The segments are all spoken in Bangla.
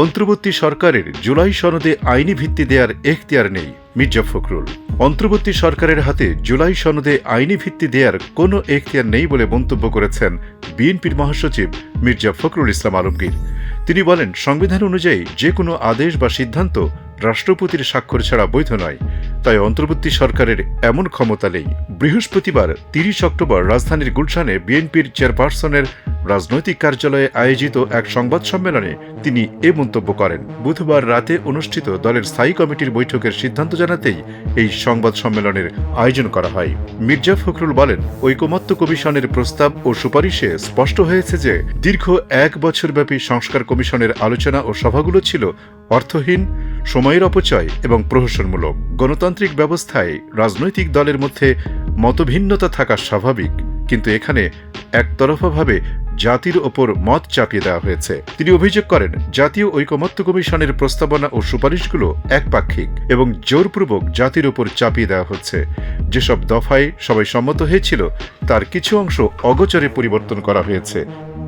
অন্তর্বর্তী সরকারের জুলাই সনদে আইনি ভিত্তি দেওয়ার এখতিয়ার নেই মির্জা ফখরুল। অন্তর্বর্তী সরকারের হাতে জুলাই সনদে আইনি ভিত্তি দেওয়ার কোনো এখতিয়ার নেই বলে মন্তব্য করেছেন বিএনপির মহাসচিব মির্জা ফখরুল ইসলাম আলমগীর। তিনি বলেন, সংবিধান অনুযায়ী যে কোনো আদেশ বা সিদ্ধান্ত রাষ্ট্রপতির স্বাক্ষর ছাড়া বৈধ নয়। তাই অন্তর্বর্তী সরকারের এমন ক্ষমতা নেই। বৃহস্পতিবার তিরিশ অক্টোবর রাজধানীর গুলশানে বিএনপির চেয়ারপারসনের রাজনৈতিক কার্যালয়ে আয়োজিত এক সংবাদ সম্মেলনে তিনি এ মন্তব্য করেন। বুধবার রাতে অনুষ্ঠিত দলের স্থায়ী কমিটির বৈঠকের সিদ্ধান্ত জানাতেই এই সংবাদ সম্মেলনের আয়োজন করা হয়। মির্জা ফখরুল বলেন, ঐকমত্য কমিশনের প্রস্তাব ও সুপারিশে স্পষ্ট হয়েছে যে দীর্ঘ এক বছরব্যাপী সংস্কার কমিশনের আলোচনা ও সভাগুলো ছিল অর্থহীন, সময়ের অপচয় এবং প্রহসনমূলক। গণতান্ত্রিক ব্যবস্থায় রাজনৈতিক দলের মধ্যে মতভিন্নতা থাকা স্বাভাবিক, কিন্তু এখানে একতরফাভাবে জাতির ওপর মত চাপিয়ে দেওয়া হয়েছে। তিনি অভিযোগ করেন, জাতীয় ঐকমত্য কমিশনের প্রস্তাবনা ও সুপারিশগুলো একপাক্ষিক এবং জোরপূর্বক জাতির ওপর চাপিয়ে দেওয়া হচ্ছে। যেসব দফায় সবাই সম্মত হয়েছিল, তার কিছু অংশ অগোচরে পরিবর্তন করা হয়েছে।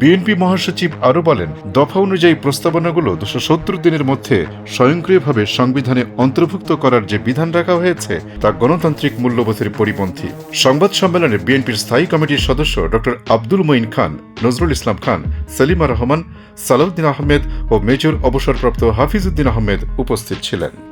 বিএনপি মহাসচিব আরও বলেন, দফা অনুযায়ী প্রস্তাবনাগুলো দুশো সত্তর দিনের মধ্যে স্বয়ংক্রিয়ভাবে সংবিধানে অন্তর্ভুক্ত করার যে বিধান রাখা হয়েছে, তা গণতান্ত্রিক মূল্যবোধের পরিপন্থী। সংবাদ সম্মেলনে বিএনপির স্থায়ী কমিটির সদস্য ডক্টর আব্দুল মঈন খান, নজরুল ইসলাম খান, সেলিমা রহমান, সালাউদ্দিন আহমেদ ও মেজর অবসরপ্রাপ্ত হাফিজউদ্দিন আহমেদ উপস্থিত ছিলেন।